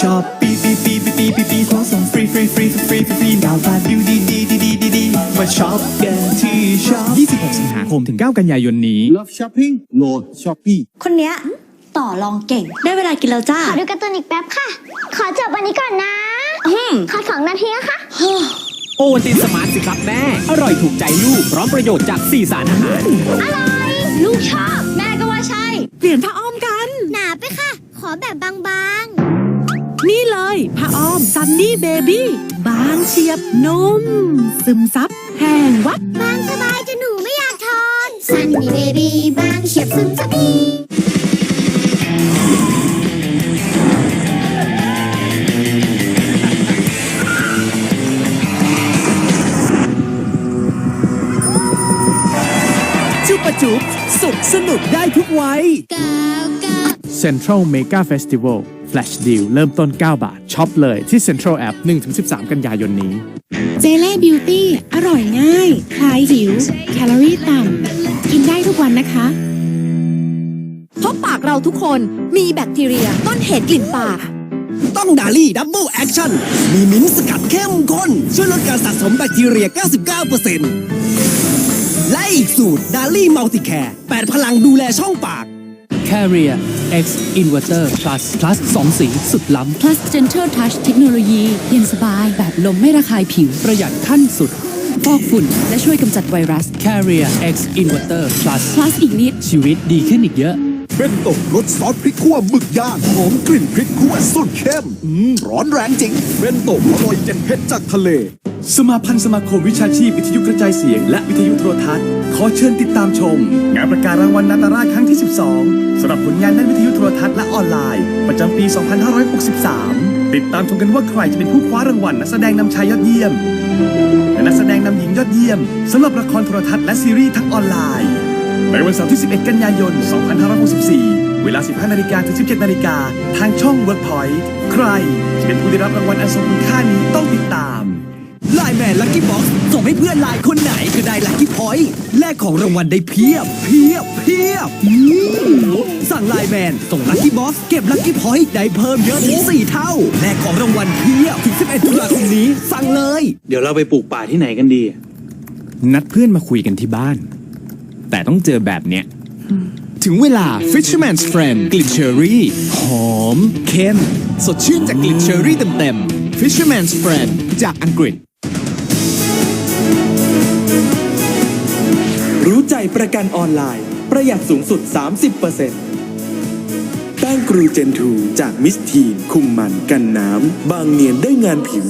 ช้อปปี้ปีปีปีปีปีปีของส่งฟรีฟรีฟรีฟรีฟรีฟรีดาวน์โหลดดูดีดีดีดีดีดีมาช็อปกันที่ช็อป26 สิงหาคมถึง 9 กันยายนนี้ Love shopping? No, Shopee. คนเนี้ยต่อรองเก่ง ได้เวลากินแล้วจ้า ขอดูการ์ตูนอีกแป๊บค่ะ ขอจบวันนี้ก่อนนะอืมขอสองนาทีนะคะ โอวัลตินสมาร์ทสิครับแม่ อร่อยถูกใจลูก พร้อมประโยชน์จาก4สารอาหาร อร่อย ลูกชอบ แม่ก็ว่าใช่ เปลี่ยนผ้าอ้อมกัน หนาไปค่ะ ขอแบบบาง นี่เลยผ้าอ้อมซันนี่เบบี้บางเฉียบนุ่มซึมซับแห้งวับๆบางสบายจนหนูไม่อยากทอนซันนี่เบบี้บางเฉียบซึมซับดีจุปะจุบสุขสนุกได้ทุกวัย Central Mega Festival Flash Deal เริ่มต้น 9 บาทช็อปเลยที่ Central App 1-13 กันยายนนี้ เจเล่บิวตี้อร่อยง่าย คลายหิว แคลอรี่ต่ำ กินได้ทุกวันนะคะ เพราะปากเราทุกคนมีแบคทีเรียต้นเหตุกลิ่นปาก ต้องดาลี่ดับเบิลแอคชั่น มีมิ้นท์สกัดเข้มข้น ช่วยลดการสะสมแบคทีเรีย 99%และอีกสูตรดาลี่มัลติแคร์8พลังดูแลช่องปาก Carrier X Inverter Plus Plus 2 สีสุดล้ำ Plus Gentle Touch เทคโนโลยีเย็นสบายแบบลมไม่ระคายผิว ประหยัดขั้นสุดฟอกฝุ่น และช่วยกำจัดไวรัส Carrier X Inverter Plus Plus อีกนิด ชีวิตดีขึ้นอีกเยอะเบนโตรสซอสพริกขั่วหมึกย่างหอมกลิ่นพริกขั่วสุดเข้มอืมร้อนแรงจริงเบนโตอร่อยเจ็ดเผ็ดจากทะเล สมาพันธ์สมาคมวิชาชีพวิทยุกระจายเสียง และวิทยุโทรทัศน์ ขอเชิญติดตามชม งานประกาศรางวัลนาตราชครั้งที่ 12สำหรับผลงานด้านวิทยุโทรทัศน์และออนไลน์ ประจำปี 2563 ติดตามชมกันว่าใครจะเป็นผู้คว้ารางวัลนักแสดงนำชายยอดเยี่ยม และนักแสดงนำหญิงยอดเยี่ยมสำหรับละครโทรทัศน์และซีรีส์ทั้งออนไลน์ในวันเสาร์ที่ 11 กันยายน 2564 เวลา 15 นาฬิกาถึง 17 นาฬิกาทางช่อง Workpoint ใครจะเป็นผู้ได้รับรางวัลอันทรงคุณค่านี้ต้องติดตาม ไลน์แมนลัคกี้บ็อกซ์ส่งให้เพื่อนไลน์คนไหนก็ได้ลัคกี้พอยต์แลกของรางวัลได้เพียบ เพียบ เพียบอืมสั่งไลน์แมนส่งลัคกี้บ็อกซ์เก็บลัคกี้พอยต์ได้เพิ่มเยอะถึง4เท่า แลกของรางวัลเพียบถึง11ตุลาคมนี้ สั่งเลย เดี๋ยวเราไปปลูกป่าที่ไหนกันดี นัดเพื่อนมาคุยกันที่บ้าน แต่ต้องเจอแบบเนี้ย ถึงเวลา Fisherman's Friend กลิ่นเชอรี่ หอม เข้ม สดชื่นจากกลิ่นเชอรี่เต็มๆ Fisherman's Friend จากอังกฤษ ใจประกันออนไลน์ ประหยัดสูงสุด 30%แป้งกรูเจนทูจากมิสทีนคุมมันกันน้ำ บางเนียนได้งานผิว